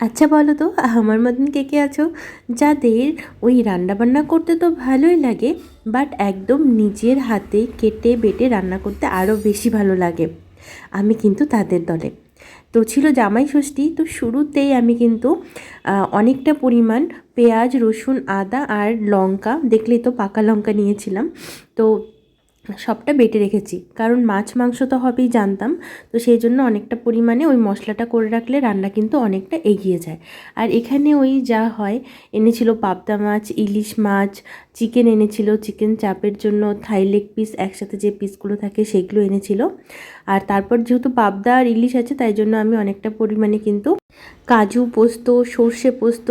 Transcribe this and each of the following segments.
আচ্ছা বলো তো, আমার মতন কে কে আছো? যাদের ওই রান্নাবান্না করতে তো ভালোই লাগে বাট একদম নিজের হাতে কেটে বেটে রান্না করতে আরও বেশি ভালো লাগে। আমি কিন্তু তাদের দলে। তো ছিল জামাই ষষ্ঠী, তো শুরুতেই আমি কিন্তু অনেকটা পরিমাণ পেঁয়াজ, রসুন, আদা আর লঙ্কা দেখলেই তো পাকা লঙ্কা নিয়েছিলাম। তো সবটা বেটে রেখেছি। কারণ মাছ, মাংস তো হবেই জানতাম। তো সেই জন্য অনেকটা পরিমাণে ওই মশলাটা করে রাখলে রান্না কিন্তু অনেকটা এগিয়ে যায়। আর এখানে ওই যা হয়, এনেছিল পাবদা মাছ, ইলিশ মাছ চিকেন এনেছিল চিকেন চাপের জন্য থাই লেগ পিস একসাথে যে পিসগুলো থাকে সেগুলো এনেছিল। আর তারপর যেহেতু পাবদা আর ইলিশ আছে, তাই জন্য আমি অনেকটা পরিমাণে কিন্তু কাজু পোস্ত, সর্ষে পোস্ত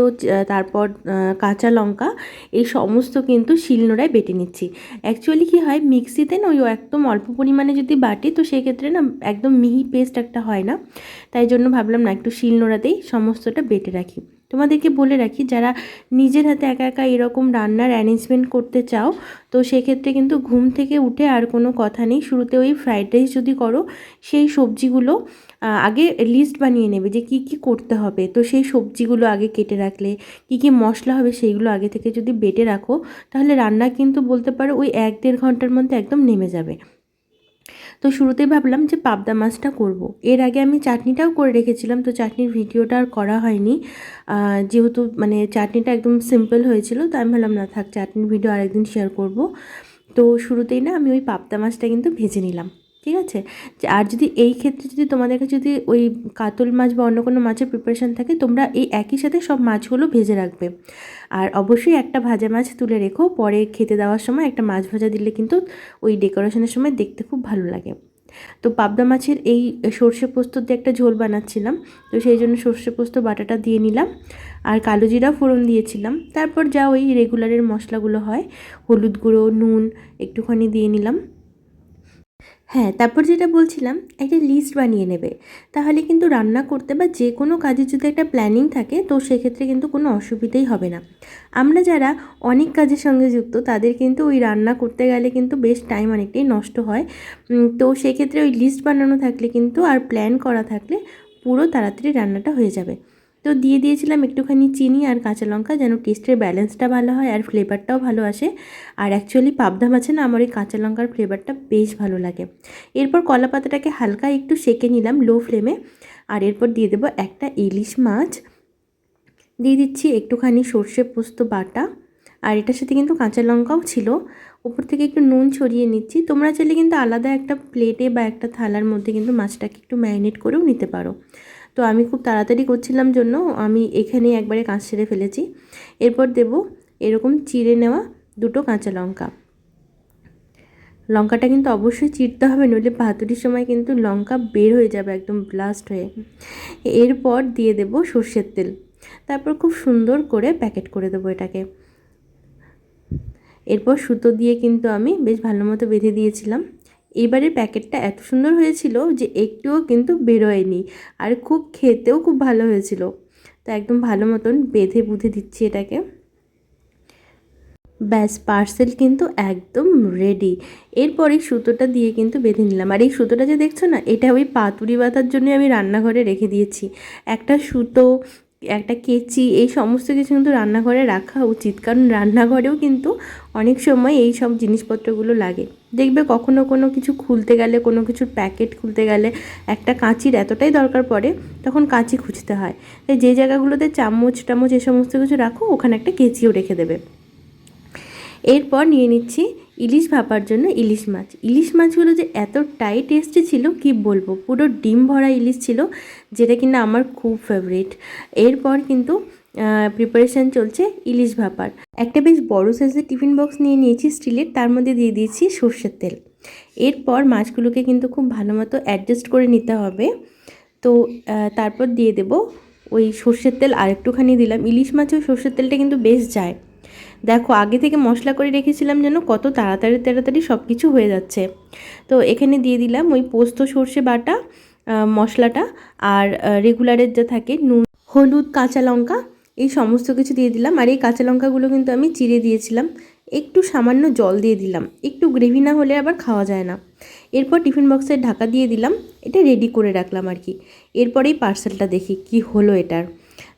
তারপর কাঁচা লঙ্কা এই সমস্ত কিন্তু শিলনোড়ায় বেটে নিচ্ছি। অ্যাকচুয়ালি কী হয়, মিক্সিতে না ওই একদম অল্প পরিমাণে যদি বাটি, তো সেক্ষেত্রে না একদম মিহি পেস্ট একটা হয় না। তাই জন্য ভাবলাম না একটু শিলনোড়াতেই সমস্তটা বেটে রাখি। তোমাদেরকে বলে রাখি, যারা নিজের হাতে একা একা এরকম রান্নার অ্যারেঞ্জমেন্ট করতে চাও, তো সেক্ষেত্রে কিন্তু ঘুম থেকে উঠে আর কোনো কথা নেই। শুরুতে ওই ফ্রাইড রাইস যদি করো, সেই সবজিগুলো আগে লিস্ট বানিয়ে নেবে যে কি কি করতে হবে। তো সেই সবজিগুলো আগে কেটে রাখলে, কি কি মশলা হবে সেইগুলো আগে থেকে যদি বেটে রাখো, তাহলে রান্না কিন্তু বলতে পারো ওই এক দেড় ঘণ্টার মধ্যে একদম নেমে যাবে। তো শুরুতে ভাবলাম যে পাবদা মাছটা করব। এর আগে আমি চাটনিটাও করে রেখেছিলাম, তো চাটনির ভিডিওটা আর করা হয়নি। যেহেতু মানে চাটনিটা একদম সিম্পল হয়েছিল তো আমি ভাবলাম, না থাক, চাটনির ভিডিও আরেকদিন শেয়ার করব। তো শুরুতেই না আমি ওই পাবদা মাছটা কিন্তু ভেজে নিলাম। ঠিক আছে? আর যদি এই ক্ষেত্রে যদি তোমাদের কাছে যদি ওই কাতল মাছ বা অন্য কোনো মাছের প্রিপারেশান থাকে, তোমরা এই একই সাথে সব মাছগুলো ভেজে রাখবে। আর অবশ্যই একটা ভাজা মাছ তুলে রেখো। পরে খেতে দেওয়ার সময় একটা মাছ ভাজা দিলে কিন্তু ওই ডেকোরেশনের সময় দেখতে খুব ভালো লাগে। তো পাবদা মাছের এই সর্ষে পোস্ত দিয়ে একটা ঝোল বানাচ্ছিলাম। তো সেই জন্য সর্ষে পোস্ত, বাটাটা দিয়ে নিলাম। আর কালো জিরা ফোড়ন দিয়েছিলাম। তারপর যা ওই রেগুলারের মশলাগুলো হয়, হলুদ গুঁড়ো, নুন একটুখানি দিয়ে নিলাম। হ্যাঁ তারপর যেটা বলছিলাম, একটা লিস্ট বানিয়ে নেবে। তাহলে কিন্তু রান্না করতে বা যে কোনো কাজের যদি একটা প্ল্যানিং থাকে, তো সেক্ষেত্রে কিন্তু কোনো অসুবিধেই হবে না। আমরা যারা অনেক কাজের সঙ্গে যুক্ত, তাদের কিন্তু ওই রান্না করতে গেলে কিন্তু বেশ টাইম অনেকটাই নষ্ট হয়। তো সেক্ষেত্রে ওই লিস্ট বানানো থাকলে কিন্তু আর প্ল্যান করা থাকলে পুরো তাড়াতাড়ি রান্নাটা হয়ে যাবে। তো দিয়ে দিয়েছিলাম একটুখানি চিনি আর কাঁচা লঙ্কা যেন টেস্টের ব্যালেন্সটা ভালো হয় আর ফ্লেভারটাও ভালো আসে। আর অ্যাকচুয়ালি পাবদা মাছে না, আমার ওই কাঁচা লঙ্কার ফ্লেভারটা বেশ ভালো লাগে। এরপর কলা পাতাটাকে হালকা একটু সেকে নিলাম লো ফ্লেমে আর এরপর দিয়ে দেবো একটা ইলিশ মাছ। দিয়ে দিচ্ছি একটুখানি সর্ষে পোস্ত বাটা। আর এটার সাথে কিন্তু কাঁচা লঙ্কাও ছিল। উপর থেকে একটু নুন ছড়িয়ে নিচ্ছি। তোমরা চাইলে কিন্তু আলাদা একটা প্লেটে বা একটা থালার মধ্যে কিন্তু মাছটাকে একটু ম্যারিনেট করেও নিতে পারো। তো আমি খুব তাড়াতাড়ি করছিলাম জন্য আমি এখানেই একবারে কাঁচ ছেড়ে ফেলেছি। এরপর দেব এরকম চিড়ে নেওয়া দুটো কাঁচা লঙ্কা। লঙ্কাটা কিন্তু অবশ্যই চিরতে হবে, নইলে পাতুরির সময় কিন্তু লঙ্কা বের হয়ে যাবে একদম ব্লাস্ট হয়ে। এরপর দিয়ে দেব সর্ষের তেল। তারপর খুব সুন্দর করে প্যাকেট করে দেবো এটাকে। এরপর সুতো দিয়ে কিন্তু আমি বেশ ভালো মতো বেঁধে দিয়েছিলাম। এবারের প্যাকেটটা এত সুন্দর হয়েছিল যে একটুও কিন্তু বেরোয়নি। আর খুব খেতেও খুব ভালো হয়েছিল। তো একদম ভালো মতন বেঁধে বুঁধে দিচ্ছি এটাকে। ব্যাস, পার্সেল কিন্তু একদম রেডি। এরপর সুতোটা দিয়ে কিন্তু বেঁধে নিলাম। আর এই সুতোটা যে দেখছ না, এটা ওই পাতুরি বাতার জন্য আমি রান্নাঘরে রেখে দিয়েছি। একটা সুতো, একটা কেচি, এই সমস্ত কিছু কিন্তু রান্নাঘরে রাখা উচিত। কারণ রান্নাঘরেও কিন্তু অনেক সময় এই সব জিনিসপত্রগুলো লাগে। দেখবে কখনো কোনো কিছু খুলতে গেলে, কোনো কিছুর প্যাকেট খুলতে গেলে একটা কাঁচির এতটাই দরকার পড়ে, তখন কাঁচি খুঁজতে হয়। তাই যে জায়গাগুলোতে চামচ টামচ এ সমস্ত কিছু রাখো, ওখানে একটা কেচিও রেখে দেবে। এরপর নিয়ে নিচ্ছি ইলিশ ভাপার জন্য ইলিশ মাছ। ইলিশ মাছগুলো যে এতটাই টেস্টি ছিল, কি বলব? পুরো ডিম ভরা ইলিশ ছিল, যেটা কিনা আমার খুব ফেভারিট এরপর কিন্তু প্রিপারেশান চলছে ইলিশ ভাপার। একটা বেশ বড় সাইজের টিফিন বক্স নিয়ে নিয়েছি স্টিলের, তার মধ্যে দিয়ে দিয়েছি সর্ষের তেল। এরপর মাছগুলোকে কিন্তু খুব ভালো মতো অ্যাডজাস্ট করে নিতে হবে। তো তারপর দিয়ে দেব ওই সর্ষের তেল আর একটুখানি দিলাম। ইলিশ মাছেও সর্ষের তেলটা কিন্তু বেশ যায়। দেখো, আগে থেকে মশলা করে রেখেছিলাম যেন কত তাড়াতাড়ি তাড়াতাড়ি সব কিছু হয়ে যাচ্ছে। তো, এখানে দিয়ে দিলাম ওই পোস্ত সর্ষে বাটা মশলাটা। আর রেগুলারের যা থাকে নুন, হলুদ, কাঁচা লঙ্কা এই সমস্ত কিছু দিয়ে দিলাম আর এই কাঁচা লঙ্কাগুলো কিন্তু আমি চিড়ে দিয়েছিলাম। একটু সামান্য জল দিয়ে দিলাম। একটু গ্রেভি না হলে আবার খাওয়া যায় না। এরপর টিফিন বক্সের ঢাকা দিয়ে দিলাম। এটা রেডি করে রাখলাম আর কি। এরপরেই পার্সেলটা দেখি কি হলো এটার।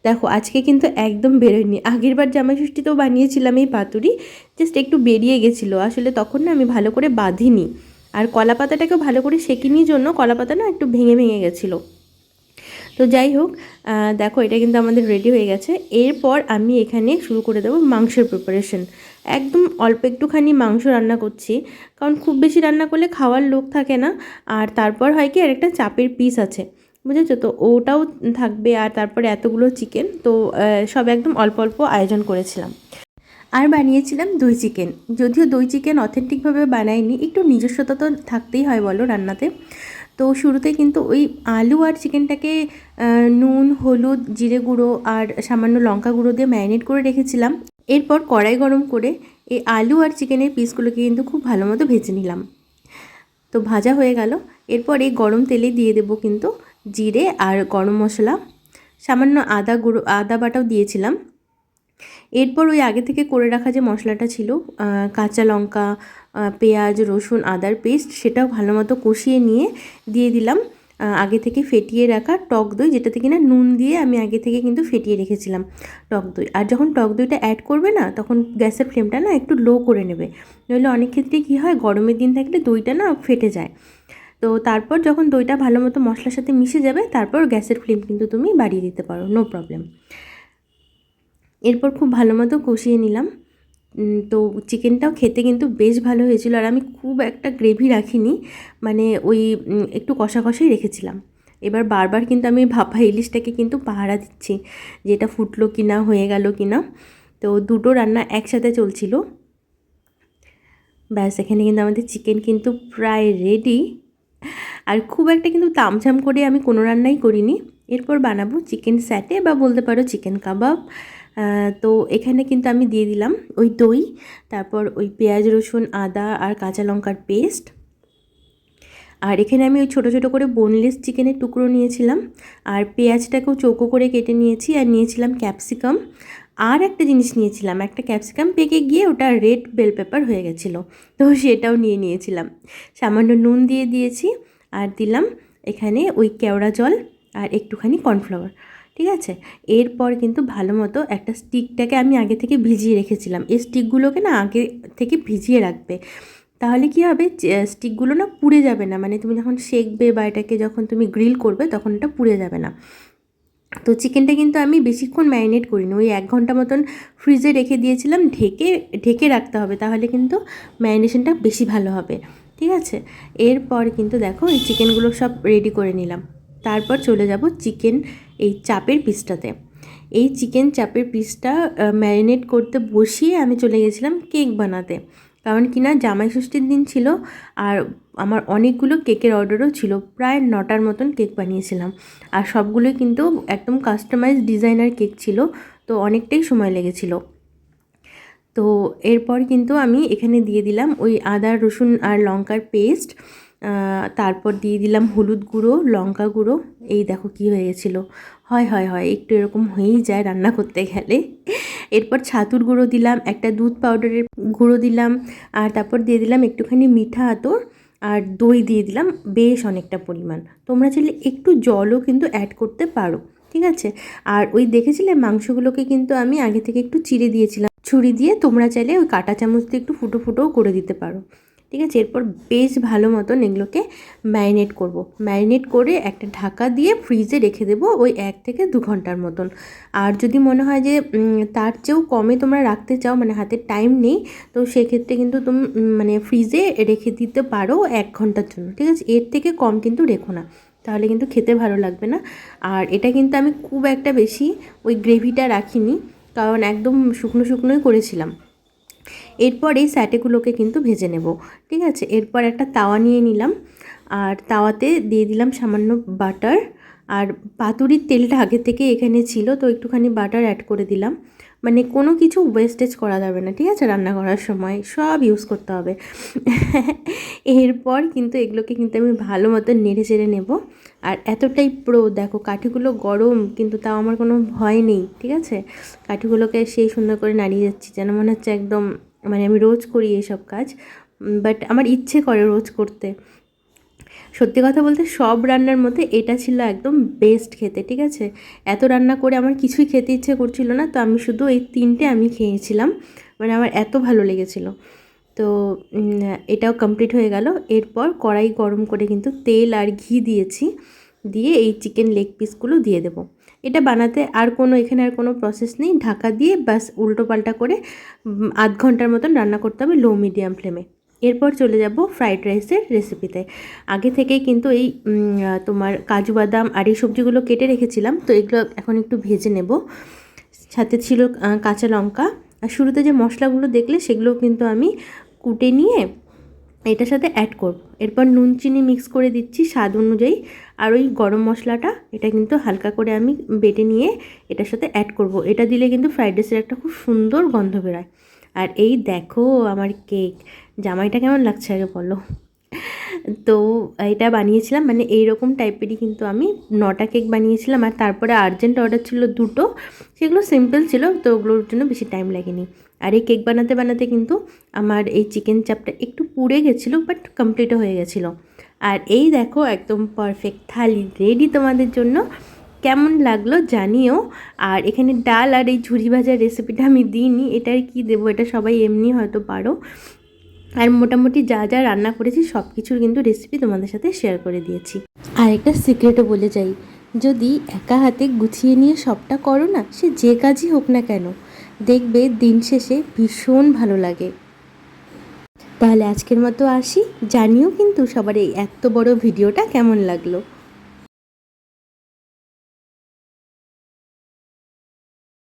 দেখো, আজকে কিন্তু একদম বেরোয়নি। আগের বার জামাই ষষ্ঠীতেও বানিয়েছিলাম এই পাতুরি। জাস্ট একটু বেরিয়ে গেছিল। আসলে তখন না আমি ভালো করে বাঁধিনি। আর কলা পাতাটাকেও ভালো করে সেকিনির জন্য কলা পাতা না একটু ভেঙে ভেঙে গেছিল। তো যাই হোক দেখো এটা কিন্তু আমাদের রেডি হয়ে গেছে। এরপর আমি এখানে শুরু করে দেবো মাংসের প্রিপারেশন একদম অল্প একটুখানি মাংস রান্না করছি, কারণ খুব বেশি রান্না করলে খাওয়ার লোক থাকে না। আর তারপর হয় কি আর একটা চাপের পিস আছে, বুঝেছ? তো ওটাও থাকবে, আর তারপরে এতগুলো চিকেন তো সব একদম অল্প অল্প আয়োজন করেছিলাম। আর বানিয়েছিলাম দই চিকেন। যদিও দই চিকেন অথেন্টিকভাবে বানাইনি একটু নিজস্বতা তো থাকতেই হয় বলো রান্নাতে। তো শুরুতে কিন্তু ওই আলু আর চিকেনটাকে নুন, হলুদ, জিরে গুঁড়ো আর সামান্য লঙ্কা গুঁড়ো দিয়ে ম্যারিনেট করে রেখেছিলাম। এরপর কড়াই গরম করে এই আলু আর চিকেনের পিসগুলোকে কিন্তু খুব ভালো মতো ভেজে নিলাম। তো ভাজা হয়ে গেল। এরপর এই গরম তেলে দিয়ে দেবো কিন্তু জিরে আর গরম মশলা। সামান্য আদা গুঁড়ো, আদা বাটাও দিয়েছিলাম। এরপর ওই আগে থেকে করে রাখা যে মশলাটা ছিল কাঁচা লঙ্কা পেঁয়াজ, রসুন, আদার পেস্ট, সেটাও ভালো মতো কষিয়ে নিয়ে দিয়ে দিলাম। আগে থেকে ফেটিয়ে রাখা টক দই, যেটাতে কিনা নুন দিয়ে আমি আগে থেকে কিন্তু ফেটিয়ে রেখেছিলাম টক দই। আর যখন টক দইটা অ্যাড করবে না, তখন গ্যাসের ফ্লেমটা না একটু লো করে নেবে। নইলে অনেক ক্ষেত্রে কী হয়, গরমের দিন থাকলে দইটা না ফেটে যায়। তো তারপর যখন দইটা ভালো মতো মশলার সাথে মিশে যাবে, তারপর গ্যাসের ফ্লেম কিন্তু তুমি বাড়িয়ে দিতে পারো নো প্রবলেম এরপর খুব ভালো মতো কষিয়ে নিলাম। তো চিকেনটাও খেতে কিন্তু বেশ ভালো হয়েছিল আর আমি খুব একটা গ্রেভি রাখিনি মানে ওই একটু কষা কষাই রেখেছিলাম। এবার বারবার কিন্তু আমি ভাপা ইলিশটাকে কিন্তু পাহারা দিচ্ছি যে এটা ফুটলো কি না হয়ে গেল কি না তো দুটো রান্না একসাথে চলছিল। ব্যাস, এখানে কিন্তু আমাদের চিকেন কিন্তু প্রায় রেডি আর খুব একটা কিন্তু তামঝাম করে আমি কোনো রান্নাই করিনি। এরপর বানাবো চিকেন স্যাটে বা বলতে পারো চিকেন কাবাব। তো এখানে কিন্তু আমি দিয়ে দিলাম ওই দই, তারপর ওই পেঁয়াজ, রসুন, আদা আর কাঁচা লঙ্কার পেস্ট। আর এখানে আমি ওই ছোটো ছোটো করে বোনলেস চিকেনের টুকরো নিয়েছিলাম। আর পেঁয়াজটাকেও চৌকো করে কেটে নিয়েছি আর নিয়েছিলাম ক্যাপসিকাম আর একটা জিনিস নিয়েছিলাম, একটা ক্যাপসিকাম পেকে গিয়ে ওটা রেড বেল পেপার হয়ে গেছিল, তো সেটাও নিয়ে নিয়েছিলাম। সামান্য নুন দিয়ে দিয়েছি আর দিলাম এখানে ওই কেওড়া জল আর একটুখানি কর্নফ্লাওয়ার ঠিক আছে? এরপর কিন্তু ভালো মতো একটা স্টিকটাকে আমি আগে থেকে ভিজিয়ে রেখেছিলাম। এই স্টিকগুলোকে না আগে থেকে ভিজিয়ে রাখবে। তাহলে কি হবে? স্টিকগুলো না পুড়ে যাবে না। মানে তুমি যখন সেকবে বা এটাকে যখন তুমি গ্রিল করবে তখন এটা পুড়ে যাবে না। তো চিকেনটা কিন্তু আমি বেশিক্ষণ ম্যারিনেট করিনি। ওই এক ঘণ্টা মতন ফ্রিজে রেখে দিয়েছিলাম। ঢেকে ঢেকে রাখতে হবে। তাহলে কিন্তু ম্যারিনেশনটা বেশি ভালো হবে। ঠিক আছে? এরপর কিন্তু দেখো, এই চিকেনগুলো সব রেডি করে নিলাম। তারপর চলে যাব চিকেন এই চাপের পিসটাতে। এই চিকেন চাপের পিসটা ম্যারিনেট করতে বসিয়ে আমি চলে গেছিলাম কেক বানাতে। কারণ কি না, জামাই ষষ্ঠীর দিন ছিল আর আমার অনেকগুলো কেকের অর্ডারও ছিল, প্রায় নটার মতন কেক বানিয়েছিলাম। আর সবগুলোই কিন্তু একদম কাস্টমাইজ ডিজাইনার কেক ছিল, তো অনেকটাই সময় লেগেছিল। তো এরপর কিন্তু আমি এখানে দিয়ে দিলাম ওই আদা, রসুন আর লঙ্কার পেস্ট তারপর দিয়ে দিলাম হলুদ গুঁড়ো, লঙ্কা গুঁড়ো। এই দেখো কি হয়ে গেছিল হয় হয় হয়, একটু এরকম হয়েই যায় রান্না করতে গেলে। এরপর ছাতুর গুঁড়ো দিলাম, একটা দুধ পাউডারের গুঁড়ো দিলাম, আর তারপর দিয়ে দিলাম একটুখানি মিঠা আতর, আর দই দিয়ে দিলাম বেশ অনেকটা পরিমাণ। তোমরা চাইলে একটু জলও কিন্তু অ্যাড করতে পারো, ঠিক আছে? আর ওই দেখেছিলে মাংসগুলোকে কিন্তু আমি আগে থেকে একটু চিড়ে দিয়েছিলাম। ছুরি দিয়ে তোমরা চাইলে ওই কাঁটা চামচ দিয়ে একটু ফুটো ফুটোও করে দিতে পারো। ঠিক আছে? এরপর বেশ ভালো মতন এগুলোকে ম্যারিনেট করব। ম্যারিনেট করে একটা ঢাকা দিয়ে ফ্রিজে রেখে দেবো ওই এক থেকে দু ঘণ্টার মতন। আর যদি মনে হয় যে তার চেয়েও কমে তোমরা রাখতে চাও মানে হাতে টাইম নেই, তো সেক্ষেত্রে কিন্তু তুমি মানে ফ্রিজে রেখে দিতে পারো এক ঘণ্টার জন্য, ঠিক আছে? এর থেকে কম কিন্তু রেখো না, তাহলে কিন্তু খেতে ভালো লাগবে না। আর এটা কিন্তু আমি খুব একটা বেশি ওই গ্রেভিটা রাখিনি, কারণ একদম শুকনো শুকনোই করেছিলাম। এরপর এই স্যাটেগুলোকে কিন্তু ভেজে নেব, ঠিক আছে? এরপর একটা তাওয়া নিয়ে নিলাম, আর তাওয়াতে দিয়ে দিলাম সামান্য বাটার, আর পাতুরির তেলটা আগে থেকে এখানে ছিল, তো একটুখানি বাটার অ্যাড করে দিলাম। মানে কোনো কিছু ওয়েস্টেজ করা যাবে না, ঠিক আছে? রান্না করার সময় সব ইউজ করতে হবে। এরপর কিন্তু এগুলোকে কিন্তু আমি ভালো মতো নেড়ে চেড়ে নেব। আর এতটাই প্রো, দেখো কাঠিগুলো গরম, কিন্তু তাও আমার কোনো ভয় নেই, ঠিক আছে? কাঠিগুলোকে সেই সুন্দর করে নাড়িয়ে যাচ্ছি, যেন মনে হচ্ছে একদম মানে আমি রোজ করি এইসব কাজ বাট আমার ইচ্ছে করে রোজ করতে। সত্যি কথা বলতে সব রান্নার মধ্যে এটা ছিল একদম বেস্ট খেতে, ঠিক আছে? এত রান্না করে আমার কিছুই খেতে ইচ্ছে করছিল না, তো আমি শুধু এই তিনটে আমি খেয়েছিলাম মানে আমার এত ভালো লেগেছিল। তো এটাও কমপ্লিট হয়ে গেল। এরপর কড়াই গরম করে কিন্তু তেল আর ঘি দিয়েছি। দিয়ে এই চিকেন লেগ পিসগুলো দিয়ে দেবো। এটা বানাতে আর কোনো, এখানে আর কোনো প্রসেস নেই। ঢাকা দিয়ে বাস উল্টো পাল্টা করে আধ ঘণ্টার মতন রান্না করতে হবে লো মিডিয়াম ফ্লেমে এরপর চলে যাব ফ্রাইড রাইসের রেসিপিতে আগে থেকে কিন্তু এই তোমার কাজু বাদাম আর এই সবজিগুলো কেটে রেখেছিলাম। তো এগুলো এখন একটু ভেজে নেব। সাথে ছিল কাঁচা লঙ্কা। আর শুরুতে যে মশলাগুলো দেখলে সেগুলো কিন্তু আমি কুটে নিয়ে এটার সাথে অ্যাড করব। এরপর নুন চিনি মিক্স করে দিচ্ছি স্বাদ অনুযায়ী। আর ওই গরম মশলাটা, এটা কিন্তু হালকা করে আমি বেটে নিয়ে এটার সাথে অ্যাড করব। এটা দিলে কিন্তু ফ্রাইড রাইসের একটা খুব সুন্দর গন্ধ বেরোয়। আর এই দেখো আমার কেক জামাইটা কেমন লাগছে আগে বলো? তো এটা বানিয়েছিলাম মানে এইরকম টাইপেরই কিন্তু আমি নটা কেক বানিয়েছিলাম আর তারপরে আর্জেন্ট অর্ডার ছিল দুটো। সেগুলো সিম্পল ছিল, তো ওগুলোর জন্য বেশি টাইম লাগেনি। আর এই কেক বানাতে বানাতে কিন্তু আমার এই চিকেন চাপটা একটু পুড়ে গেছিল বাট কমপ্লিটও হয়ে গেছিল। আর এই দেখো, একদম পারফেক্ট থালি রেডি তোমাদের জন্য। কেমন লাগল জানিও। আর এখানে ডাল আর এই ঝুরি ভাজার রেসিপিটা আমি দিইনি, এটার কি দেবো? এটা সবাই এমনি হয়তো পারো। আর মোটামুটি যা যা রান্না করেছি সব কিছুর কিন্তু রেসিপি তোমাদের সাথে শেয়ার করে দিয়েছি। আর একটা সিক্রেটও বলে যাই, যদি একা হাতে গুছিয়ে নিয়ে সবটা করো না, সে যে কাজই হোক না কেন, দেখবে দিন শেষে ভীষণ ভালো লাগে। তাহলে আজকের মতো আসি, জানিও কিন্তু সবার এই এত বড় ভিডিওটা কেমন লাগল।